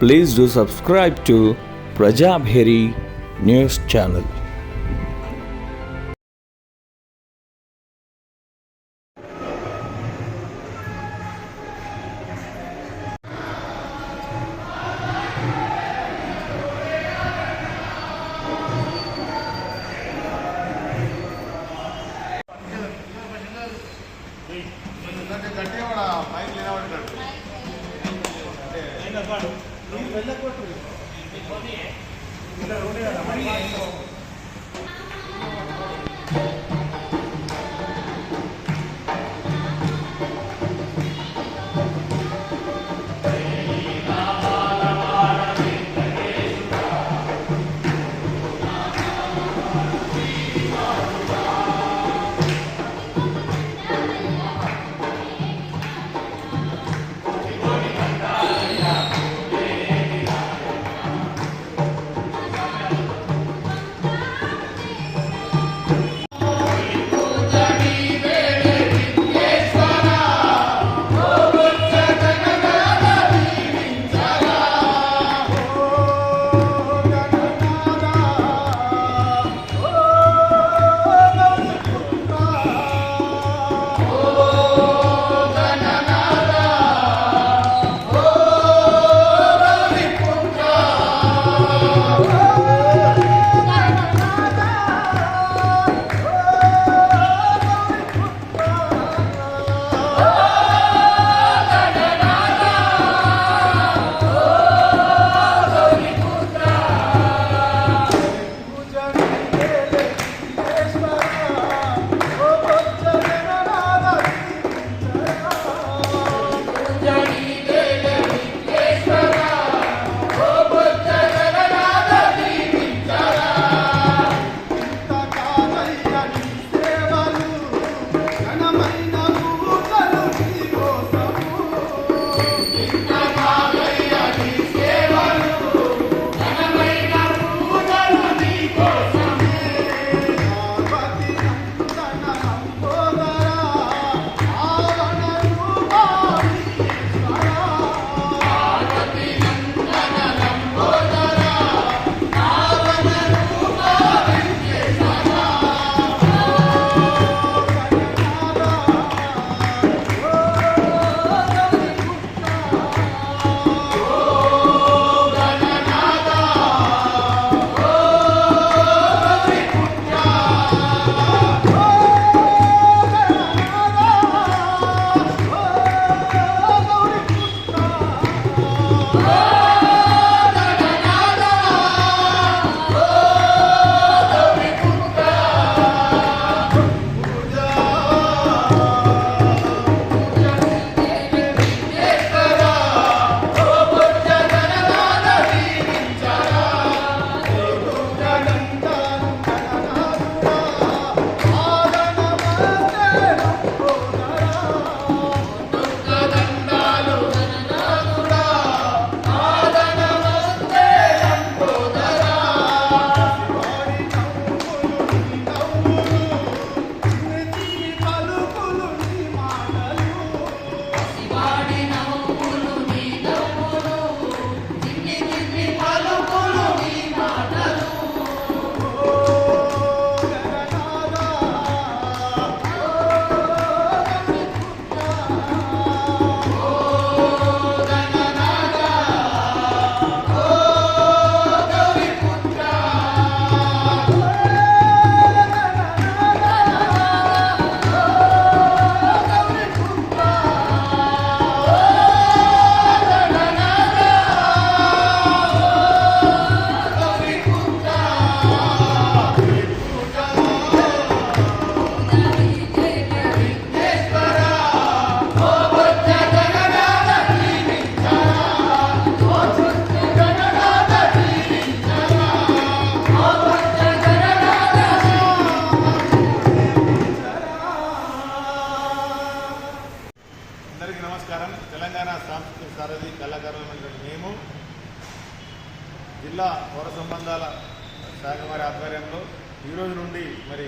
Please do subscribe to Prajabheri News Channel. వెళ్ళకూడదు. అందరికీ నమస్కారం. తెలంగాణ సాంస్కృతిక సారథి కళాకారులైనటువంటి మేము జిల్లా పౌర సంబంధాల శాఖ వారి ఆధ్వర్యంలో ఈరోజు నుండి మరి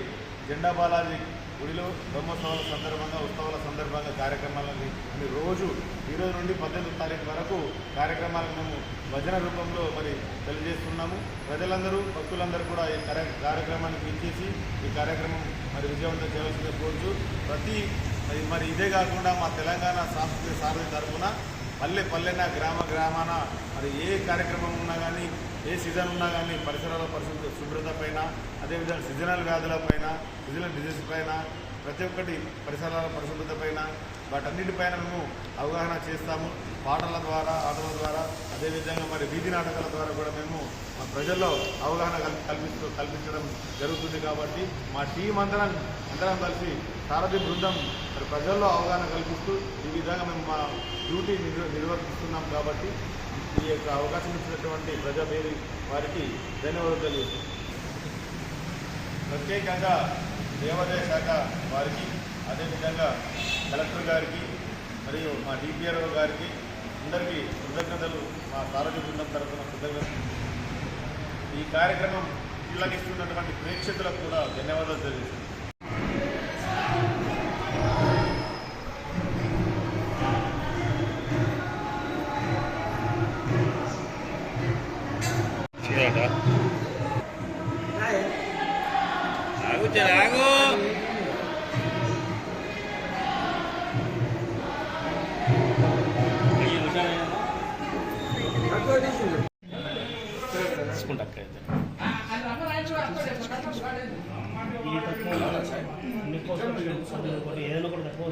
జెండా బాలాజీ గుడిలో బ్రహ్మోత్సవాల సందర్భంగా ఉత్సవాల సందర్భంగా కార్యక్రమాలని రోజు ఈ రోజు నుండి పద్దెనిమిది తారీఖు వరకు కార్యక్రమాలను మేము భజన రూపంలో మరి తెలియజేస్తున్నాము. ప్రజలందరూ భక్తులందరూ కూడా ఈ కార్య- కార్యక్రమానికి ఇచ్చేసి ఈ కార్యక్రమం మరి విజయవంతం చేయవలసిందిగా కోరుచు ప్రతి మరి- మరి ఇదే కాకుండా మా తెలంగాణ సాంస్కృతిక సారథి తరఫున పల్లె పల్లెన గ్రామ గ్రామాన మరి ఏ కార్యక్రమం ఉన్నా కానీ ఏ సీజన్ ఉన్నా కానీ పరిసరాల పరిశుభ్ర శుభ్రత పైన అదేవిధంగా సీజనల్ వ్యాధుల పైన సీజనల్ డిజీజ్ పైన ప్రతి ఒక్కటి పరిసరాల పరిశుభ్రత పైన వాటన్నిటిపైన మేము అవగాహన చేస్తాము. పాటల ద్వారా ఆటల ద్వారా అదేవిధంగా మరి వీధి నాటకాల ద్వారా కూడా మేము మా ప్రజల్లో అవగాహన కల్- కల్పిస్తూ కల్పించడం జరుగుతుంది కాబట్టి మా టీం అందరం అందరం కలిసి సారథి బృందం మరి ప్రజల్లో అవగాహన కల్పిస్తూ ఈ విధంగా మేము మా డ్యూటీ నిర్వర్తిస్తున్నాం కాబట్టి ఈ యొక్క అవకాశం ఇచ్చినటువంటి ప్రజాపేరి వారికి ధన్యవాదాలు తెలియజేస్తున్నాం. ప్రత్యేకంగా దేవాదాయ శాఖ వారికి అదేవిధంగా కలెక్టర్ గారికి మరియు మా డిపిఆర్ఓ గారికి అందరికీ కృతజ్ఞతలు. మా సారథి బృందం తరఫున కృతజ్ఞతలు. ఈ కార్యక్రమం ఇలాగిస్తున్నటువంటి ప్రేక్షకులకు కూడా ధన్యవాదాలు తెలియజేస్తున్నాను. ఏదైనా కూడా తక్కువ